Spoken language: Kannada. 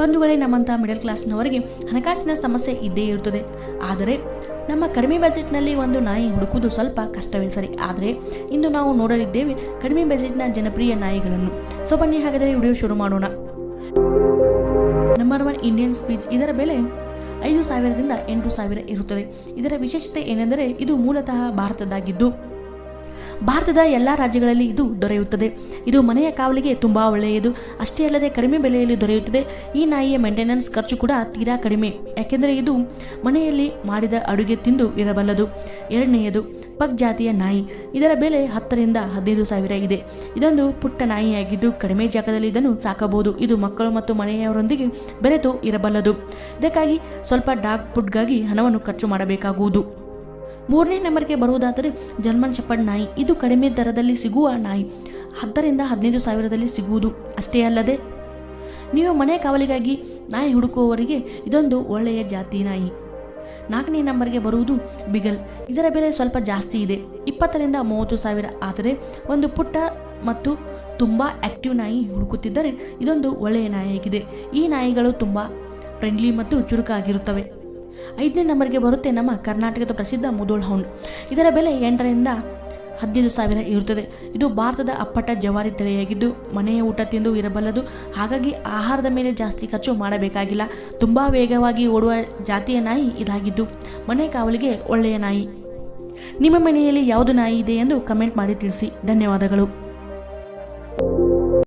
ವೇಳೆ ನಮ್ಮಂಥ ಮಿಡಲ್ ಕ್ಲಾಸ್ನವರಿಗೆ ಹಣಕಾಸಿನ ಸಮಸ್ಯೆ ಇದ್ದೇ ಇರುತ್ತದೆ ಆದರೆ ನಮ್ಮ ಕಡಿಮೆ ಬಜೆಟ್ನಲ್ಲಿ ಒಂದು ನಾಯಿ ಹುಡುಕುವುದು ಸ್ವಲ್ಪ ಕಷ್ಟವೇ ಸರಿ. ಆದರೆ ಇಂದು ನಾವು ನೋಡಲಿದ್ದೇವೆ ಕಡಿಮೆ ಬಜೆಟ್ನ ಜನಪ್ರಿಯ ನಾಯಿಗಳನ್ನು. ಸೊ ಬನ್ನಿ ಹಾಗಾದರೆ ವಿಡಿಯೋ ಶುರು ಮಾಡೋಣ. ನಂಬರ್ ಒನ್ ಇಂಡಿಯನ್ ಸ್ಪೀಚ್ ಇದರ ಬೆಲೆ ಐದು ಸಾವಿರದಿಂದ ಎಂಟು ಸಾವಿರ ಇರುತ್ತದೆ. ಇದರ ವಿಶೇಷತೆ ಏನೆಂದರೆ ಇದು ಮೂಲತಃ ಭಾರತದಾಗಿದ್ದು ಭಾರತದ ಎಲ್ಲ ರಾಜ್ಯಗಳಲ್ಲಿ ಇದು ದೊರೆಯುತ್ತದೆ. ಇದು ಮನೆಯ ಕಾವಲಿಗೆ ತುಂಬ ಒಳ್ಳೆಯದು. ಅಷ್ಟೇ ಅಲ್ಲದೆ ಕಡಿಮೆ ಬೆಲೆಯಲ್ಲಿ ದೊರೆಯುತ್ತದೆ. ಈ ನಾಯಿಯ ಮೇಂಟೆನೆನ್ಸ್ ಖರ್ಚು ಕೂಡ ತೀರಾ ಕಡಿಮೆ. ಯಾಕೆಂದರೆ ಇದು ಮನೆಯಲ್ಲಿ ಮಾಡಿದ ಅಡುಗೆ ತಿಂದು ಇರಬಲ್ಲದು. ಎರಡನೆಯದು, ಪಗ್ ಜಾತಿಯ ನಾಯಿ. ಇದರ ಬೆಲೆ ಹತ್ತರಿಂದ ಹದಿನೈದು ಸಾವಿರ ಇದೆ. ಇದೊಂದು ಪುಟ್ಟ ನಾಯಿಯಾಗಿದ್ದು ಕಡಿಮೆ ಜಾಗದಲ್ಲಿ ಇದನ್ನು ಸಾಕಬಹುದು. ಇದು ಮಕ್ಕಳು ಮತ್ತು ಮನೆಯವರೊಂದಿಗೆ ಬೆರೆತು ಇರಬಲ್ಲದು. ಇದಕ್ಕಾಗಿ ಸ್ವಲ್ಪ ಡಾಗ್ ಫುಡ್ಗಾಗಿ ಹಣವನ್ನು ಖರ್ಚು ಮಾಡಬೇಕಾಗುವುದು. ಮೂರನೇ ನಂಬರ್ಗೆ ಬರುವುದಾದರೆ ಜರ್ಮನ್ ಶೆಪರ್ಡ್ ನಾಯಿ. ಇದು ಕಡಿಮೆ ದರದಲ್ಲಿ ಸಿಗುವ ನಾಯಿ. ಹತ್ತರಿಂದ ಹದಿನೈದು ಸಾವಿರದಲ್ಲಿ ಸಿಗುವುದು. ಅಷ್ಟೇ ಅಲ್ಲದೆ, ನೀವು ಮನೆ ಕಾವಲಿಗಾಗಿ ನಾಯಿ ಹುಡುಕುವವರಿಗೆ ಇದೊಂದು ಒಳ್ಳೆಯ ಜಾತಿ ನಾಯಿ. ನಾಲ್ಕನೇ ನಂಬರ್ಗೆ ಬರುವುದು ಬಿಗಲ್. ಇದರ ಬೆಲೆ ಸ್ವಲ್ಪ ಜಾಸ್ತಿ ಇದೆ. ಇಪ್ಪತ್ತರಿಂದ ಮೂವತ್ತು ಸಾವಿರ. ಆದರೆ, ಒಂದು ಪುಟ್ಟ ಮತ್ತು ತುಂಬ ಆಕ್ಟಿವ್ ನಾಯಿ ಹುಡುಕುತ್ತಿದ್ದರೆ ಇದೊಂದು ಒಳ್ಳೆಯ ನಾಯಿಯಾಗಿದೆ. ಈ ನಾಯಿಗಳು ತುಂಬ ಫ್ರೆಂಡ್ಲಿ ಮತ್ತು ಚುರುಕಾಗಿರುತ್ತವೆ. ಐದನೇ ನಂಬರ್ಗೆ ಬರುತ್ತೆ ನಮ್ಮ ಕರ್ನಾಟಕದ ಪ್ರಸಿದ್ಧ ಮುದೋಳ್ ಹೌಂಡ್. ಇದರ ಬೆಲೆ ಎಂಟರಿಂದ ಹದಿನೈದು ಸಾವಿರ ಇರುತ್ತದೆ. ಇದು ಭಾರತದ ಅಪ್ಪಟ ಜವಾರಿ ತಳಿಯಾಗಿದ್ದು, ಮನೆಯ ಊಟ ತಿಂದು ಇರಬಲ್ಲದು. ಹಾಗಾಗಿ ಆಹಾರದ ಮೇಲೆ ಜಾಸ್ತಿ ಖರ್ಚು ಮಾಡಬೇಕಾಗಿಲ್ಲ. ತುಂಬ ವೇಗವಾಗಿ ಓಡುವ ಜಾತಿಯ ನಾಯಿ ಇದಾಗಿದ್ದು, ಮನೆ ಕಾವಲಿಗೆ ಒಳ್ಳೆಯ ನಾಯಿ. ನಿಮ್ಮ ಮನೆಯಲ್ಲಿ ಯಾವುದು ನಾಯಿ ಇದೆ ಎಂದು ಕಮೆಂಟ್ ಮಾಡಿ ತಿಳಿಸಿ. ಧನ್ಯವಾದಗಳು.